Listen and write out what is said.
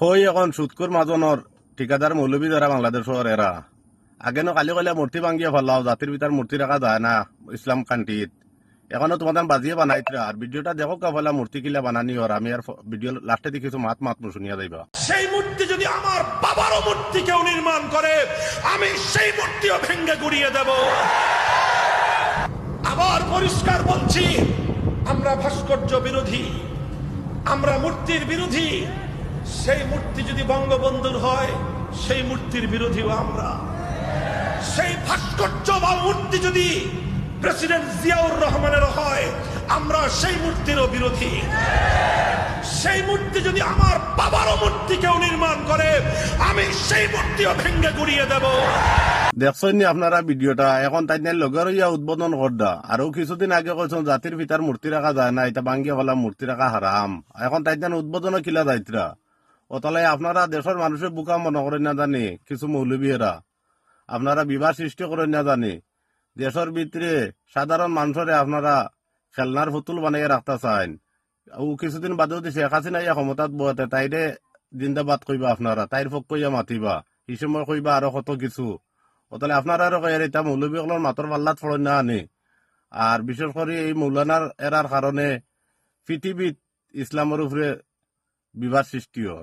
হই এখন সুৎকুর মাজনৰ ঠিকাদার মৌলবী যারা বাংলাদেশর এরা আগে নো কালি কলে মূর্তি ভাঙ্গিয়ে ফেলাও জাতির ভিতর মূর্তি রাখা যায় না ইসলাম কান্ট্রিত এখনও তোমাদের বাজিয়ে বানাইতরা আর ভিডিওটা দেখো কাফলা মূর্তি কিলা বানানি ওর আমি আর ভিডিও লাস্টে দেখিছো, মাত মাত শুনিয়া যাইবা। সেই মূর্তি যদি আমার বাবারও মূর্তি কেউ নির্মাণ করে আমি সেই মূর্তিও ভেঙ্গে গুড়িয়ে দেব। আবার পরিষ্কার বলছি আমরা ভাস্কর্য বিরোধী। আমরা মূর্তির বিরোধী। সেই মূর্তি যদি বঙ্গবন্ধুর হয়, সেই মূর্তির বিরোধীও আমরা। সেই ভাস্কর্য বা মূর্তি যদি প্রেসিডেন্ট জিয়াউর রহমানের হয়, আমরা সেই মূর্তিরও বিরোধী। সেই মূর্তি যদি আমার বাবারও মূর্তি কেউ নির্মাণ করে, আমি সেই মূর্তিও ভেঙ্গে গুড়িয়ে দেব। দেখছেন আপনারা ভিডিওটা? এখন তাই লগের ইয়া উদ্বোধন করদা আরও কিছুদিন আগে কইছেন জাতির ভিতর মূর্তি রাখা যায় না এটা ভাঙ্গিয়ে ফেলা মূর্তি রাখা হারাম এখন তাই উদ্বোধন কিলা যাইতরা ওতলে আপনারা দেশের মানুষের বুকা মনে করেন না জানি, কিছু মৌলবীরা আপনারা বিবাহ সৃষ্টি করেন না জানি। দেশের ভিতরে সাধারণ মানুষরে আপনারা খেলনার পুতুল বানাইয়া রাখতে চান। ও কিছুদিন বাদেও দিছে শেখ হাসিনা ইয়া ক্ষমতাত বহাতে, তাইরে জিন্দাবাদ কইবা আপনারা তাইর পক্ষ ইয়া মাতিবা, এই সময় কইবা আরও কত কিছু। ওতালে আপনারা আরও কয়ার এটা মৌলবীসকলের মাতর পাল্লাত ফলন না আনি। আর বিশেষ করে এই মৌলানার এরার কারণে পৃথিবীত ইসলামের উপরে বিবাদ সৃষ্টি হয়।